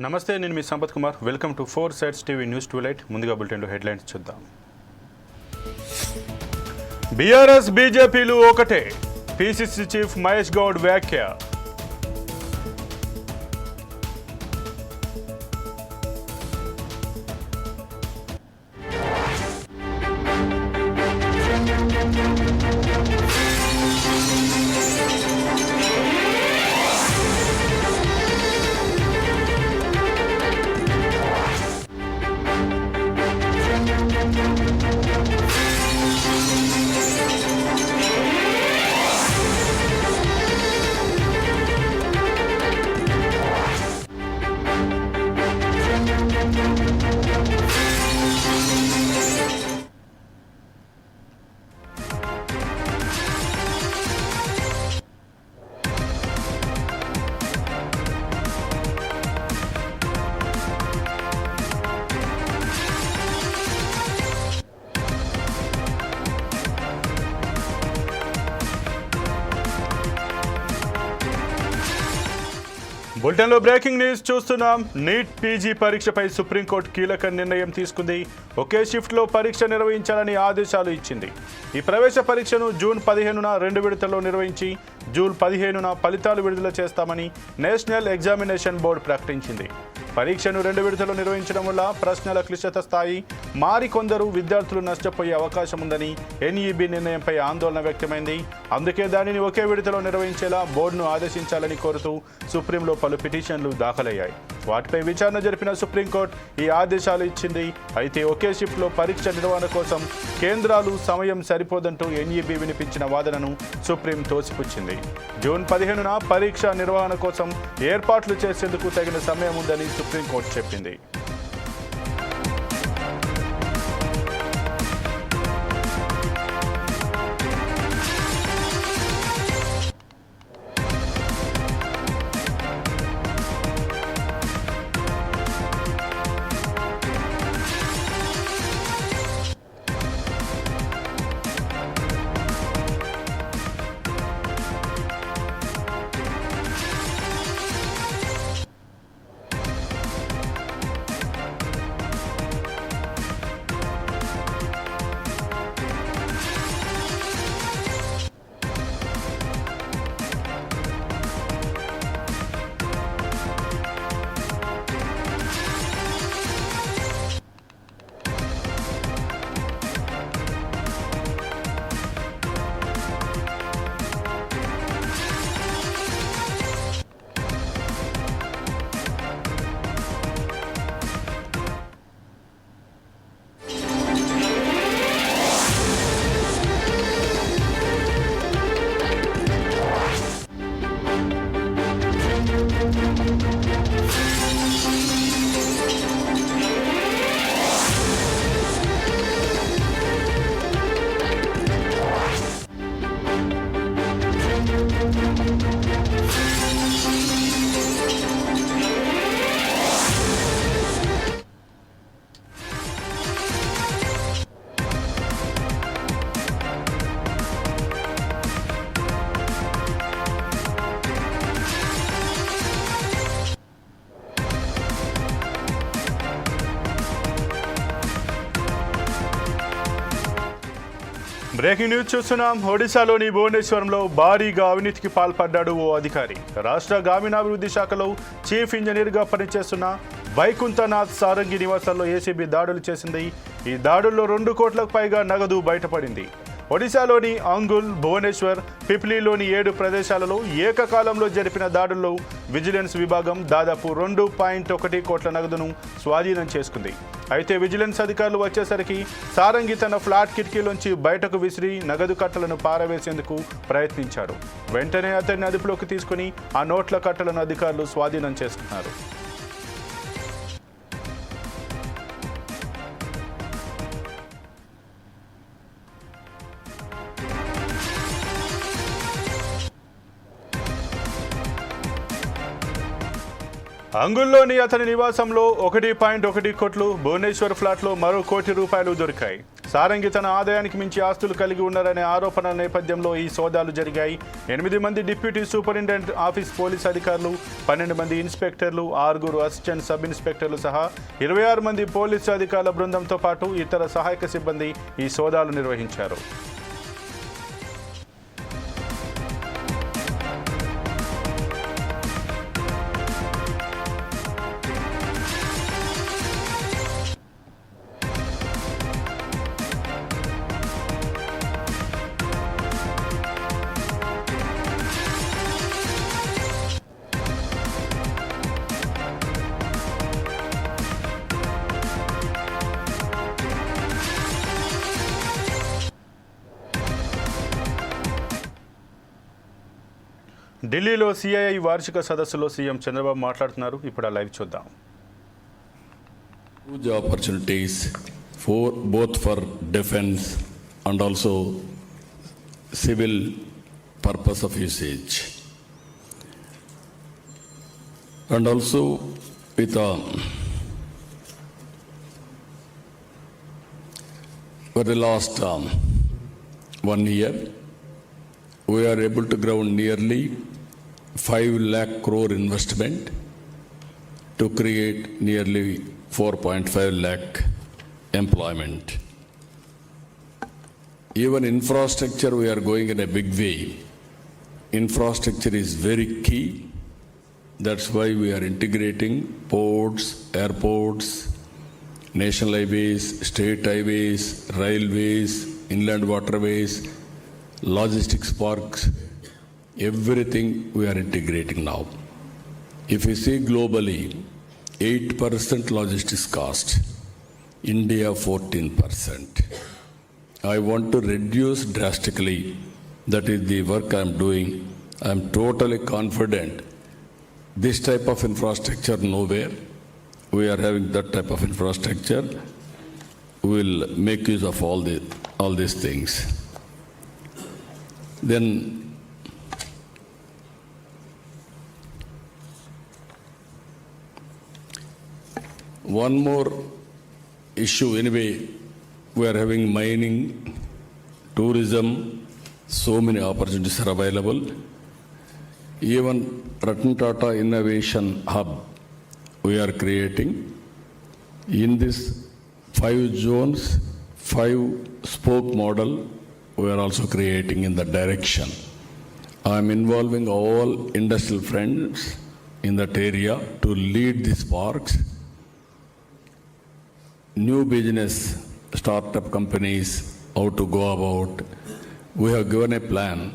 నమస్తే నేను మీ Sampath Kumar. Welcome to four sides TV news two light ముందుగా బులెటిన్లో హెడ్లైన్స్ చూద్దాం. బీఆర్ఎస్ బీజేపీలు ఒకటే. పిసిసి చీఫ్ మహేష్ గౌడ్ వ్యాఖ్య. బులెటిన్లో బ్రేకింగ్ న్యూస్ చూస్తున్నాం. నీట్ పీజీ పరీక్షపై సుప్రీంకోర్టు కీలక నిర్ణయం తీసుకుంది. ఒకే షిఫ్ట్లో పరీక్ష నిర్వహించాలని ఆదేశాలు ఇచ్చింది. ఈ ప్రవేశ పరీక్షను జూన్ పదిహేనున రెండు విడతల్లో నిర్వహించి జూన్ పదిహేనున ఫలితాలు విడుదల చేస్తామని నేషనల్ ఎగ్జామినేషన్ బోర్డు ప్రకటించింది. పరీక్షను రెండు విడతలు నిర్వహించడం వల్ల ప్రశ్నల క్లిష్టత స్థాయి మారికొందరు విద్యార్థులు నష్టపోయే అవకాశం ఉందని ఎన్ఈబి నిర్ణయంపై ఆందోళన వ్యక్తమైంది. అందుకే దానిని ఒకే విడతలో నిర్వహించేలా బోర్డును ఆదేశించాలని కోరుతూ సుప్రీంలో పలు పిటిషన్లు దాఖలయ్యాయి. వాటిపై విచారణ జరిపిన సుప్రీంకోర్టు ఈ ఆదేశాలు ఇచ్చింది. అయితే ఒకే షిఫ్ట్లో పరీక్ష నిర్వహణ కోసం కేంద్రాలు సమయం సరిపోదంటూ ఎన్ఈబి వినిపించిన వాదనను సుప్రీం తోసిపుచ్చింది. జూన్ పదిహేనున పరీక్ష నిర్వహణ కోసం ఏర్పాట్లు చేసేందుకు తగిన సమయం ఉందని సుప్రీంకోర్టు చెప్పింది. బ్రేకింగ్ న్యూస్ చూస్తున్నాం. ఒడిశాలోని భువనేశ్వరంలో భారీగా అవినీతికి పాల్పడ్డాడు ఓ అధికారి. రాష్ట్ర గ్రామీణాభివృద్ధి శాఖలో చీఫ్ ఇంజనీర్గా పనిచేస్తున్న వైకుంఠనాథ్ సారంగి నివాసాల్లో ఏసీబీ దాడులు చేసింది. ఈ దాడుల్లో రెండు కోట్లకు పైగా నగదు బయటపడింది. ఒడిశాలోని అంగుల్ భువనేశ్వర్ పిప్లీలోని ఏడు ప్రదేశాలలో ఏకకాలంలో జరిపిన దాడుల్లో విజిలెన్స్ విభాగం దాదాపు రెండు పాయింట్ ఒకటి కోట్ల నగదును స్వాధీనం చేసుకుంది. అయితే విజిలెన్స్ అధికారులు వచ్చేసరికి సారంగి తన ఫ్లాట్ కిటికీలోంచి బయటకు విసిరి నగదు కట్టలను పారవేసేందుకు ప్రయత్నించారు. వెంటనే అతన్ని అదుపులోకి తీసుకుని ఆ నోట్ల కట్టలను అధికారులు స్వాధీనం చేసుకున్నారు. అంగుల్లోని అతని నివాసంలో ఒకటి పాయింట్ ఒకటి కోట్లు భువనేశ్వర్ ఫ్లాట్లో మరో కోటి రూపాయలు దొరికాయి. సారంగి తన ఆదాయానికి మించి ఆస్తులు కలిగి ఉన్నారనే ఆరోపణల నేపథ్యంలో ఈ సోదాలు జరిగాయి. ఎనిమిది మంది డిప్యూటీ సూపరింటెండెంట్ ఆఫీస్ పోలీస్ అధికారులు పన్నెండు మంది ఇన్స్పెక్టర్లు ఆరుగురు అసిస్టెంట్ సబ్ ఇన్స్పెక్టర్లు సహా ఇరవై ఆరు మంది పోలీసు అధికారుల బృందంతో పాటు ఇతర సహాయక సిబ్బంది ఈ సోదాలు నిర్వహించారు. ఢిల్లీలో సిఐఐ వార్షిక సదస్సులో సీఎం చంద్రబాబు మాట్లాడుతున్నారు. ఇప్పుడు ఆ లైవ్ చూద్దాం. Huge opportunities for both for defence and also civil purpose of usage and also with for the last one year we are able to ground nearly 5 lakh crore investment to create nearly 4.5 lakh employment. Even infrastructure, we are going in a big way. Infrastructure is very key. That's why we are integrating ports, airports, national highways, state highways, railways, inland waterways, logistics parks, everything we are integrating now. If you see globally, 8% logistics cost, India 14%. I want to reduce drastically. That is the work I am doing. I am totally confident. This type of infrastructure nowhere. We are having that type of infrastructure. We will make use of all the all these things. Then One more issue, anyway, we are having mining, tourism, so many opportunities are available. Even Ratan Tata Innovation Hub, we are creating. In this five zones, five spoke model, we are also creating in that direction. I am involving all industrial friends in that area to lead these parks new business startup companies, how to go about. We have given a plan.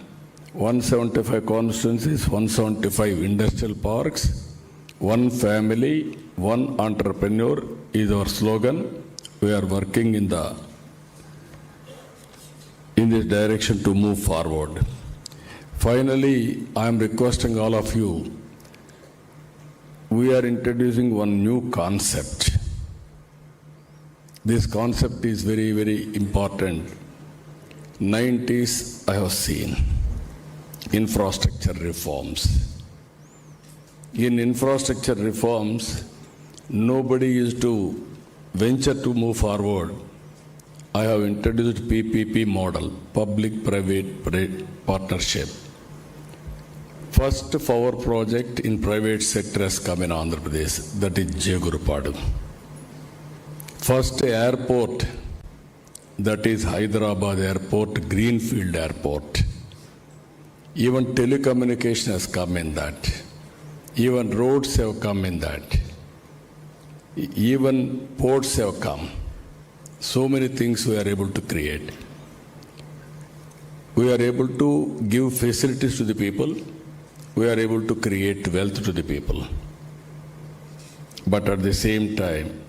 175 constituencies, 175 industrial parks, one family, one entrepreneur is our slogan. We are working in the in this direction to move forward. Finally, I am requesting all of you. We are introducing one new concept. This concept is very, very important. 90s, I have seen infrastructure reforms. In infrastructure reforms, nobody used to venture to move forward. I have introduced PPP model, public-private partnership. First power project in private sector has come in Andhra Pradesh, that is Jagurupadu. First airport, that is Hyderabad Airport, Greenfield Airport. Even telecommunication has come in that. Even roads have come in that. Even ports have come. So many things we are able to create. We are able to give facilities to the people. We are able to create wealth to the people. But at the same time,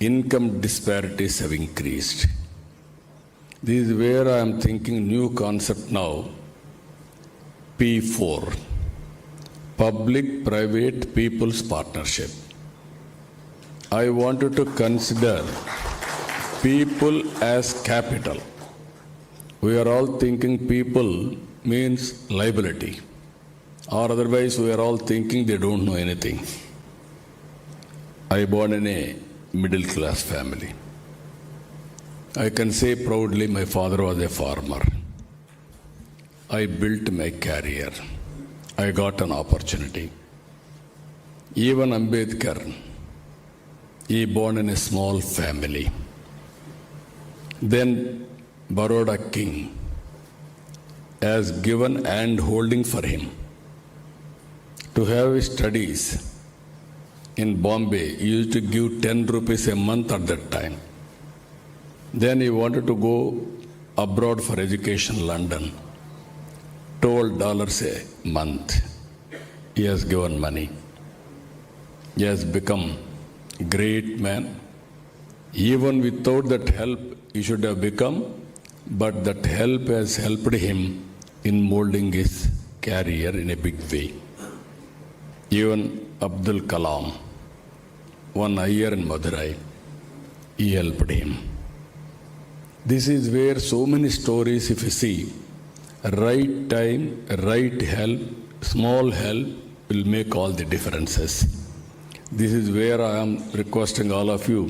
income disparities have increased. This is where I am thinking new concept now. P4 Public Private People's Partnership. I wanted to consider people as capital. We are all thinking people means liability. or otherwise we are all thinking they don't know anything. I born in a middle class family. I can say proudly my father was a farmer. I built my career. I got an opportunity. Even Ambedkar, he born in a small family. Then Baroda king has given and holding for him to have his studies in Bombay. He used to give 10 rupees a month at that time. Then he wanted to go abroad for education, London. 12 dollars a month. He has given money. He has become great man. Even without that help, he should have become, but that help has helped him in molding his career in a big way. Even Abdul Kalam, one year in Madurai, he helped him. This is where so many stories, if you see, right time, right help, small help will make all the differences. This is where I am requesting all of you,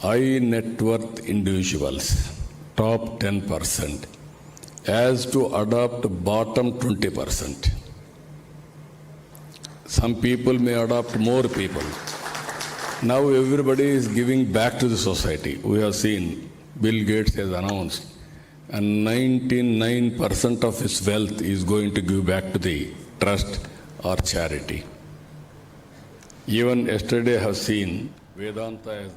high net worth individuals, top 10%, as to adopt bottom 20%. Some people may adopt more people. Now everybody is giving back to the society. We have seen Bill Gates has announced, and 99% of his wealth is going to give back to the trust or charity. Even yesterday I have seen Vedanta has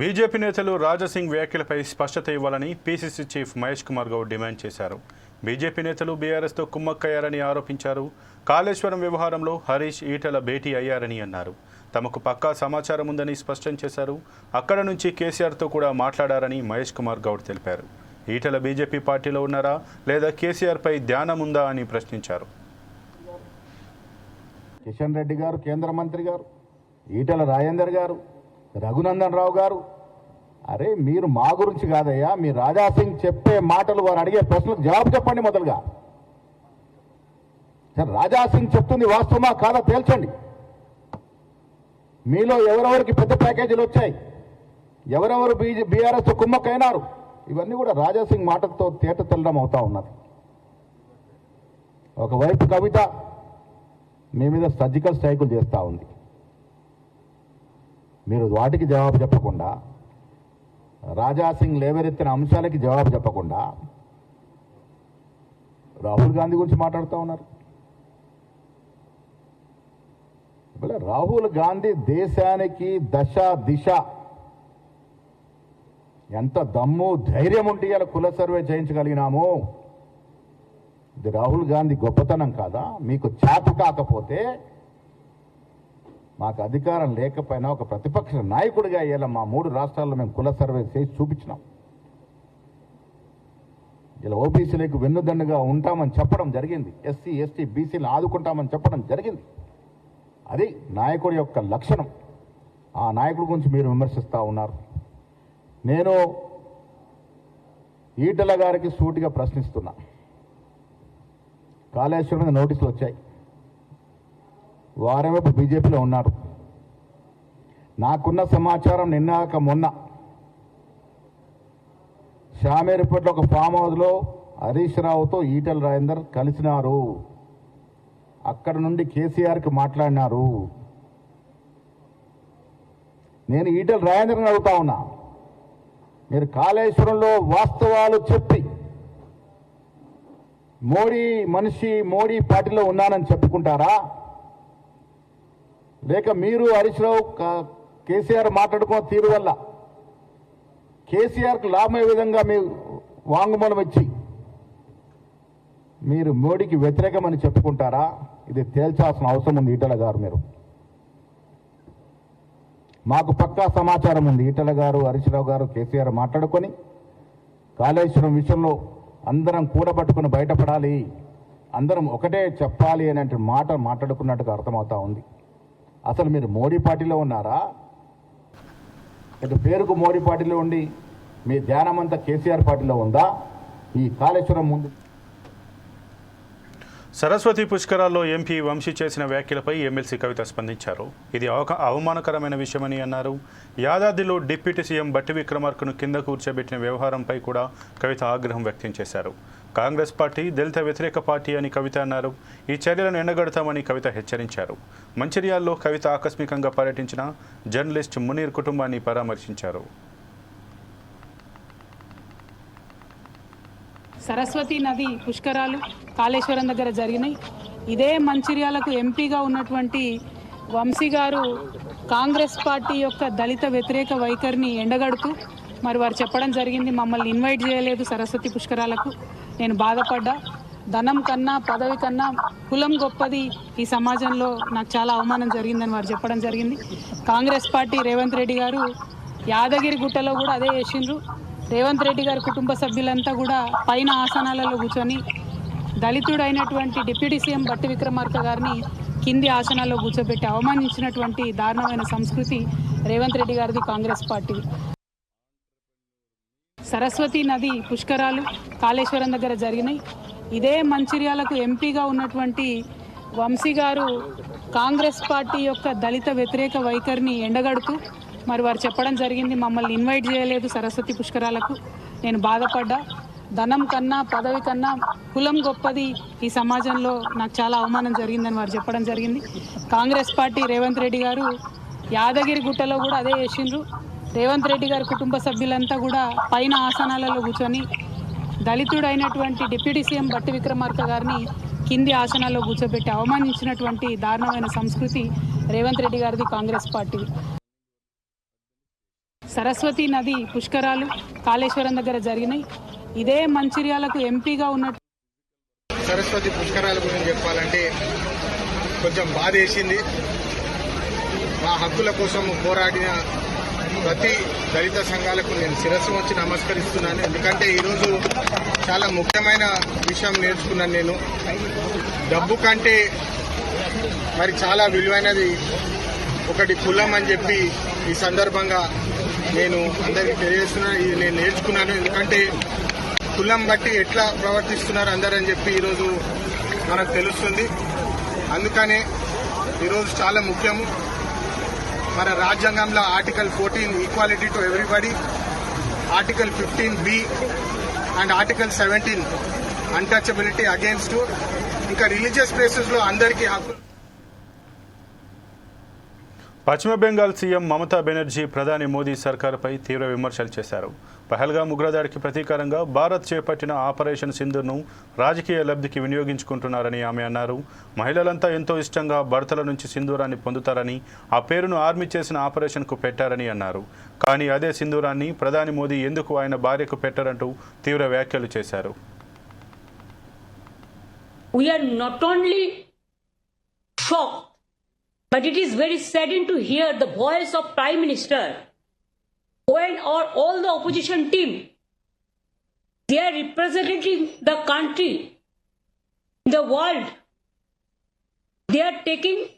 BJP నేతలు రాజాసింగ్ వ్యాఖ్యలపై స్పష్టత ఇవ్వాలని PCC chief Mahesh Kumar Goud demand చేశారు BJP నేతలు బీఆర్ఎస్తో కుమ్మక్కయ్యారని ఆరోపించారు. కాళేశ్వరం వ్యవహారంలో హరీష్ ఈటల భేటీ అయ్యారని అన్నారు. తమకు పక్కా సమాచారం ఉందని స్పష్టం చేశారు. అక్కడ నుంచి కేసీఆర్తో కూడా మాట్లాడారని మహేష్ కుమార్ గౌడ్ తెలిపారు. ఈటల బీజేపీ పార్టీలో ఉన్నారా? లేదా కేసీఆర్పై ధ్యానం ఉందా అని ప్రశ్నించారు. కిషన్ రెడ్డి గారు కేంద్ర మంత్రి గారు ఈటల రాజేందర్ గారు రఘునందన్ రావు గారు అరే మీరు మా గురించి కాదయ్యా మీ రాజాసింగ్ చెప్పే మాటలు వారు అడిగే ప్రశ్నలకు జవాబు చెప్పండి మొదలుగా. రాజాసింగ్ చెప్తుంది వాస్తవమా కాదా తేల్చండి. మీలో ఎవరెవరికి పెద్ద ప్యాకేజీలు వచ్చాయి? ఎవరెవరు బీజే బీఆర్ఎస్ కుమ్మక్కైనారు? ఇవన్నీ కూడా రాజాసింగ్ మాటలతో తేట తెల్లడం అవుతా ఉన్నది. ఒకవైపు కవిత మీ మీద సర్జికల్ స్ట్రైకులు చేస్తూ ఉంది. మీరు వాటికి జవాబు చెప్పకుండా రాజాసింగ్ లేవరెత్తిన అంశాలకి జవాబు చెప్పకుండా రాహుల్ గాంధీ గురించి మాట్లాడుతూ ఉన్నారు. రాహుల్ గాంధీ దేశానికి దశ దిశ ఎంత దమ్ము ధైర్యం ఉంటే ఇలా కుల సర్వే చేయించగలిగినాము. ఇది రాహుల్ గాంధీ గొప్పతనం కాదా? మీకు చేత కాకపోతే మాకు అధికారం లేకపోయినా ఒక ప్రతిపక్ష నాయకుడిగా అయ్యేలా మా మూడు రాష్ట్రాల్లో మేము కుల సర్వే చేసి చూపించినాం. ఇలా ఓబీసీలకు వెన్నుదన్నుగా ఉంటామని చెప్పడం జరిగింది. ఎస్సీ ఎస్టీ బీసీలు ఆదుకుంటామని చెప్పడం జరిగింది. అది నాయకుడి యొక్క లక్షణం. ఆ నాయకుడి గురించి మీరు విమర్శిస్తూ ఉన్నారు. నేను ఈటల గారికి సూటిగా ప్రశ్నిస్తున్నా. కాళేశ్వరం మీద నోటీసులు వచ్చాయి. వారేమో బీజేపీలో ఉన్నారు. నాకున్న సమాచారం నిన్నాక మొన్న షామేరుపేటలో ఒక ఫామ్ హౌస్లో హరీష్ రావుతో ఈటల రాజేందర్ కలిసినారు. అక్కడ నుండి కేసీఆర్కి మాట్లాడినారు. నేను ఈటల రాజేందర్ని అడుగుతా ఉన్నా. మీరు కాళేశ్వరంలో వాస్తవాలు చెప్పి మోడీ మనిషి మోడీ పార్టీలో ఉన్నానని చెప్పుకుంటారా? లేక మీరు హరీష్ రావు కేసీఆర్ మాట్లాడుకున్న తీరు వల్ల కేసీఆర్కు లాభమయ్యే విధంగా మీ వాంగ్మూలం ఇచ్చి మీరు మోడీకి వ్యతిరేకమని చెప్పుకుంటారా? ఇది తేల్చాల్సిన అవసరం ఉంది ఈటల గారు మీరు. మాకు పక్కా సమాచారం ఉంది. ఈటల గారు హరీష్ రావు గారు కేసీఆర్ మాట్లాడుకొని కాళేశ్వరం విషయంలో అందరం కూడబట్టుకుని బయటపడాలి. అందరం ఒకటే చెప్పాలి అనే మాట మాట్లాడుకున్నట్టుగా అర్థమవుతా ఉంది. అసలు మీరు మోడీ పార్టీలో ఉన్నారా? ఇటు పేరుకు మోడీ పార్టీలో ఉండి మీ ధ్యానం అంతా కేసీఆర్ పార్టీలో ఉందా? ఈ కాళేశ్వరం ముందు సరస్వతి పుష్కరాల్లో ఎంపీ వంశీ చేసిన వ్యాఖ్యలపై ఎమ్మెల్సీ కవిత స్పందించారు. ఇది అవక అవమానకరమైన విషయమని అన్నారు. యాదాద్రిలో డిప్యూటీ సీఎం బట్టి విక్రమార్కను కింద కూర్చోబెట్టిన వ్యవహారంపై కూడా కవిత ఆగ్రహం వ్యక్తం చేశారు. కాంగ్రెస్ పార్టీ దళిత వ్యతిరేక పార్టీ అని కవిత అన్నారు. ఈ చర్యలను ఎండగడతామని కవిత హెచ్చరించారు. మంచిర్యాల్లో కవిత ఆకస్మికంగా పర్యటించిన జర్నలిస్ట్ మునీర్ కుటుంబాన్ని పరామర్శించారు. సరస్వతి నది పుష్కరాలు కాళేశ్వరం దగ్గర జరిగినాయి. ఇదే మంచిర్యాలకు ఎంపీగా ఉన్నటువంటి వంశీ గారు కాంగ్రెస్ పార్టీ యొక్క దళిత వ్యతిరేక వైఖరిని ఎండగడుతూ మరి వారు చెప్పడం జరిగింది మమ్మల్ని ఇన్వైట్ చేయలేదు సరస్వతి పుష్కరాలకు. నేను బాధపడ్డా. ధనం కన్నా పదవి కన్నా కులం గొప్పది ఈ సమాజంలో నాకు చాలా అవమానం జరిగిందని వారు చెప్పడం జరిగింది. కాంగ్రెస్ పార్టీ రేవంత్ రెడ్డి గారు యాదగిరి గుట్టలో కూడా అదే చేసిండ్రు. రేవంత్ రెడ్డి గారి కుటుంబ సభ్యులంతా కూడా పైన ఆసనాలలో కూర్చొని దళితుడైనటువంటి డిప్యూటీ సీఎం బట్టి విక్రమార్క గారిని కింది ఆసనాల్లో కూర్చోబెట్టి అవమానించినటువంటి దారుణమైన సంస్కృతి రేవంత్ రెడ్డి గారిది కాంగ్రెస్ పార్టీ సరస్వతి నది పుష్కరాలు కాళేశ్వరం దగ్గర జరిగినాయి. ఇదే మంచిర్యాలకు ఎంపీగా ఉన్నటువంటి వంశీ గారు కాంగ్రెస్ పార్టీ యొక్క దళిత వ్యతిరేక వైఖరిని ఎండగడుతూ మరి వారు చెప్పడం జరిగింది మమ్మల్ని ఇన్వైట్ చేయలేదు సరస్వతి పుష్కరాలకు. నేను బాధపడ్డా. ధనం కన్నా పదవి కన్నా కులం గొప్పది ఈ సమాజంలో. నాకు చాలా అవమానం జరిగిందని వారు చెప్పడం జరిగింది. కాంగ్రెస్ పార్టీ రేవంత్ రెడ్డి గారు యాదగిరి గుట్టలో కూడా అదే చేసిండ్రు. రేవంత్ రెడ్డి గారి కుటుంబ సభ్యులంతా కూడా పైన ఆసనాలలో కూర్చొని దళితుడైనటువంటి డిప్యూటీ సీఎం బట్టి విక్రమార్క గారిని కింది ఆసనాల్లో కూర్చోబెట్టి అవమానించినటువంటి దారుణమైన సంస్కృతి రేవంత్ రెడ్డి గారిది కాంగ్రెస్ పార్టీ. సరస్వతి నది పుష్కరాలు కాళేశ్వరం దగ్గర జరిగినాయి. ఇదే మంచిర్యాలకు ఎంపీగా ఉన్నట్టు సరస్వతి పుష్కరాల గురించి చెప్పాలంటే కొంచెం బాధ వేసింది మా హక్కుల కోసం పోరాడిన ప్రతి దళిత సంఘాలకు నేను శిరస్సు వచ్చి నమస్కరిస్తున్నాను. ఎందుకంటే ఈరోజు చాలా ముఖ్యమైన విషయం నేర్చుకున్నాను నేను. డబ్బు కంటే మరి చాలా విలువైనది ఒకటి కులం అని చెప్పి ఈ సందర్భంగా నేను అందరికీ తెలియజేస్తున్నాను. ఇది నేను నేర్చుకున్నాను. ఎందుకంటే కులం బట్టి ఎట్లా ప్రవర్తిస్తున్నారు అందరని చెప్పి ఈరోజు మనకు తెలుస్తుంది. అందుకనే ఈరోజు చాలా ముఖ్యము. మన రాజ్యాంగంలో article fourteen equality to everybody article fifteen B and article seventeen untouchability against ఇంకా రిలీజియస్ ప్లేసెస్లో అందరికీ హక్కు పశ్చిమ బెంగాల్ సీఎం మమతా బెనర్జీ ప్రధాని మోదీ సర్కారుపై తీవ్ర విమర్శలు చేశారు. పహల్గా ఉగ్రదాడికి ప్రతీకారంగా భారత్ చేపట్టిన ఆపరేషన్ సింధును రాజకీయ లబ్ధికి వినియోగించుకుంటున్నారని ఆమె అన్నారు. మహిళలంతా ఎంతో ఇష్టంగా భర్తల నుంచి సింధూరాన్ని పొందుతారని ఆ పేరును ఆర్మీ చేసిన ఆపరేషన్కు పెట్టారని అన్నారు. కానీ అదే సింధూరాన్ని ప్రధాని మోదీ ఎందుకు ఆయన భార్యకు పెట్టారంటూ తీవ్ర వ్యాఖ్యలు చేశారు. We are not only shocked, but it is very saddening to hear the voice of Prime Minister when or all the opposition team they are representing the country, the world. They are taking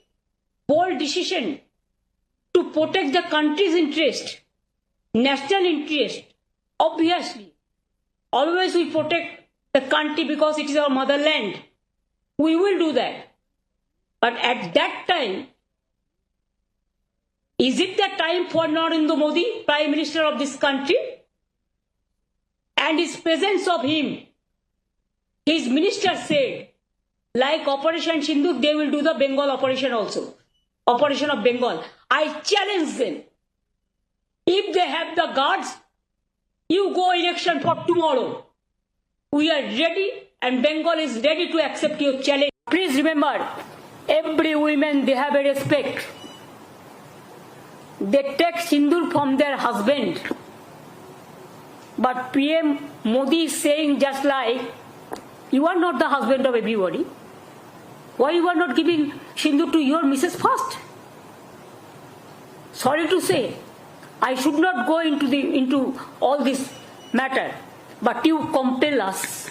bold decision to protect the country's interest, national interest. Obviously, always we protect the country because it is our motherland. We will do that. But at that time, is it the time for Narendra Modi, Prime Minister of this country? And his presence of him, his minister said, like Operation Sindhu, they will do the Bengal operation also. Operation of Bengal. I challenge them. If they have the guards, you go election for tomorrow. We are ready and Bengal is ready to accept your challenge. Please remember, every woman they have a respect. They take sindur from their husband. But PM Modi is saying just like, you are not the husband of everybody. Why you are not giving sindur to your Mrs. first? Sorry to say, I should not go into the into all this matter, but you compel us.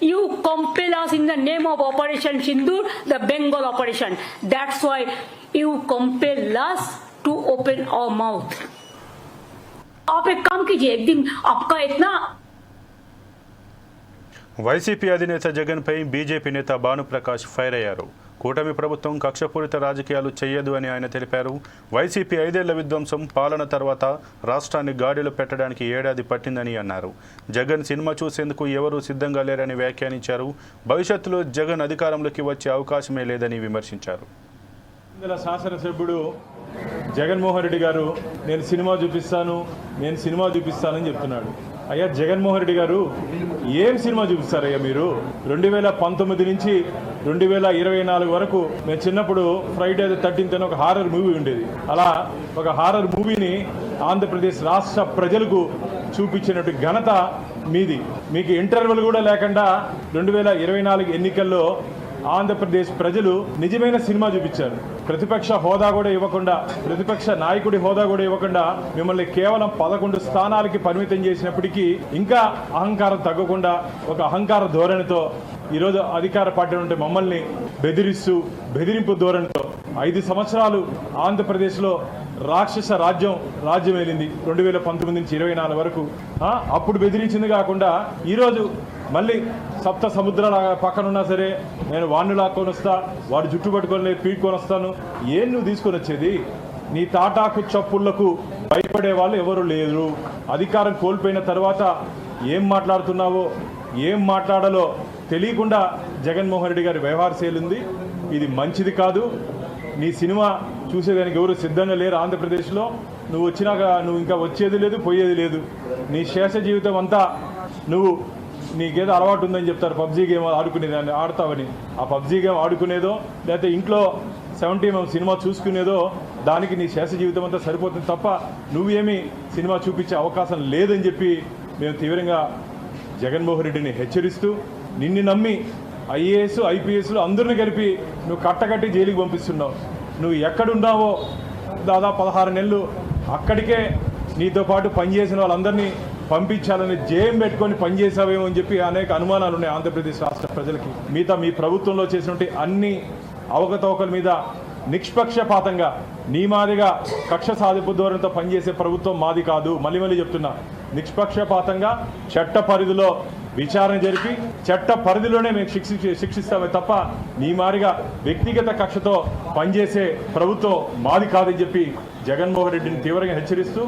You compel us in the name of Operation Sindur, the Bengal operation. That's why you compel us to open our mouth. आप एक काम कीजिए एक दिन आपका इतना YCP అధినేత జగన్పై బీజేపీ నేత భానుప్రకాష్ ఫైర్ అయ్యారు కూటమి ప్రభుత్వం కక్షపూరిత రాజకీయాలు చేయదు అని ఆయన తెలిపారు వైసీపీ ఐదేళ్ల విధ్వంసం పాలన తర్వాత రాష్ట్రాన్ని గాడిలో పెట్టడానికి ఏడాది పట్టిందని అన్నారు జగన్ సినిమా చూసేందుకు ఎవరూ సిద్ధంగా లేరని వ్యాఖ్యానించారు భవిష్యత్తులో జగన్ అధికారంలోకి వచ్చే అవకాశమే లేదని విమర్శించారు ఇందులో శాసనసభ్యుడు జగన్మోహన్ రెడ్డి గారు నేను సినిమా చూపిస్తాను నేను సినిమా చూపిస్తానని చెప్తున్నాడు. అయ్యా జగన్మోహన్ రెడ్డి గారు ఏం సినిమా చూపిస్తారయ్యా మీరు? రెండు వేల పంతొమ్మిది నుంచి రెండు వేల ఇరవై నాలుగు వరకు మేము చిన్నప్పుడు ఫ్రైడే థర్టీన్త్ అని ఒక హారర్ మూవీ ఉండేది. అలా ఒక హారర్ మూవీని ఆంధ్రప్రదేశ్ రాష్ట్ర ప్రజలకు చూపించినట్టు ఘనత మీది. మీకు ఇంటర్వెల్ కూడా లేకుండా రెండు వేల ఇరవై నాలుగు ఎన్నికల్లో ఆంధ్రప్రదేశ్ ప్రజలు నిజమైన సినిమా చూపించారు. ప్రతిపక్ష హోదా కూడా ఇవ్వకుండా ప్రతిపక్ష నాయకుడి హోదా కూడా ఇవ్వకుండా మిమ్మల్ని కేవలం పదకొండు స్థానాలకి పరిమితం చేసినప్పటికీ ఇంకా అహంకారం తగ్గకుండా ఒక అహంకార ధోరణితో ఈరోజు అధికార పార్టీ ఉంటే మమ్మల్ని బెదిరిస్తూ బెదిరింపు ధోరణితో ఐదు సంవత్సరాలు ఆంధ్రప్రదేశ్లో రాక్షస రాజ్యం రాజ్యం వెళ్ళింది రెండు వేల పంతొమ్మిది నుంచి ఇరవై నాలుగు వరకు అప్పుడు బెదిరించింది కాకుండా ఈరోజు మళ్ళీ సప్త సముద్రాల పక్కన ఉన్నా సరే నేను వాణ్ణి లాక్కొని వస్తా వాడు జుట్టు పట్టుకొని పీక్కొని వస్తాను ఏం నువ్వు తీసుకొని వచ్చేది? నీ తాటాకు చప్పుళ్ళకు భయపడే వాళ్ళు ఎవరు లేరు. అధికారం కోల్పోయిన తర్వాత ఏం మాట్లాడుతున్నావో ఏం మాట్లాడాలో తెలియకుండా జగన్మోహన్ రెడ్డి గారి వ్యవహార శైలింది ఇది మంచిది కాదు. నీ సినిమా చూసేదానికి ఎవరు సిద్ధంగా లేరు ఆంధ్రప్రదేశ్లో. నువ్వు వచ్చినాక నువ్వు ఇంకా వచ్చేది లేదు పోయేది లేదు. నీ శేష జీవితం అంతా నువ్వు నీకేదో అలవాటు ఉందని చెప్తారు. పబ్జీ గేమ్ ఆడుకునేదాన్ని ఆడతావని. ఆ పబ్జీ గేమ్ ఆడుకునేదో లేకపోతే ఇంట్లో సెవెంటీ మేము సినిమా చూసుకునేదో దానికి నీ శేష జీవితం అంతా సరిపోతుంది తప్ప నువ్వేమీ సినిమా చూపించే అవకాశం లేదని చెప్పి మేము తీవ్రంగా జగన్మోహన్ రెడ్డిని హెచ్చరిస్తూ నిన్ను నమ్మి ఐఏఎస్ ఐపీఎస్లు అందరిని కలిపి నువ్వు కట్టకట్టి జైలుకి పంపిస్తున్నావు. నువ్వు ఎక్కడున్నావో దాదాపు పదహారు నెలలు అక్కడికే నీతో పాటు పనిచేసిన వాళ్ళందరినీ పంపించాలని జయం పెట్టుకొని పనిచేసావేమో అని చెప్పి అనేక అనుమానాలు ఉన్నాయి ఆంధ్రప్రదేశ్ రాష్ట్ర ప్రజలకి. మిగతా మీ ప్రభుత్వంలో చేసినటువంటి అన్ని అవకతవకల మీద నిష్పక్షపాతంగా నీ మాదిగా కక్ష సాధింపు ధోరణితో పనిచేసే ప్రభుత్వం మాది కాదు. మళ్ళీ మళ్ళీ చెప్తున్నా నిష్పక్షపాతంగా చట్ట పరిధిలో విచారణ జరిపి చట్ట పరిధిలోనే మేము శిక్షి శిక్షిస్తామే తప్ప నీ మారిగా వ్యక్తిగత కక్షతో పనిచేసే ప్రభుత్వం మాది కాదని చెప్పి జగన్మోహన్ రెడ్డిని తీవ్రంగా హెచ్చరిస్తూ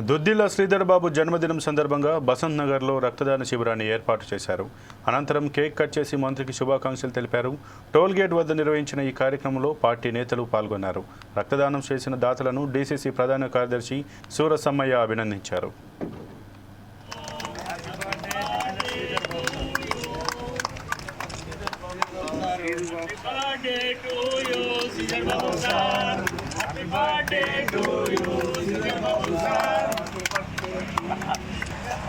దుద్దిల్ల శ్రీధర్ బాబు జన్మదినం సందర్భంగా బసంత్ నగర్లో రక్తదాన శిబిరాన్ని ఏర్పాటు చేశారు. అనంతరం కేక్ కట్ చేసి మంత్రికి శుభాకాంక్షలు తెలిపారు. టోల్గేట్ వద్ద నిర్వహించిన ఈ కార్యక్రమంలో పార్టీ నేతలు పాల్గొన్నారు. రక్తదానం చేసిన దాతలను డీసీసీ ప్రధాన కార్యదర్శి సూరసమ్మయ్య అభినందించారు.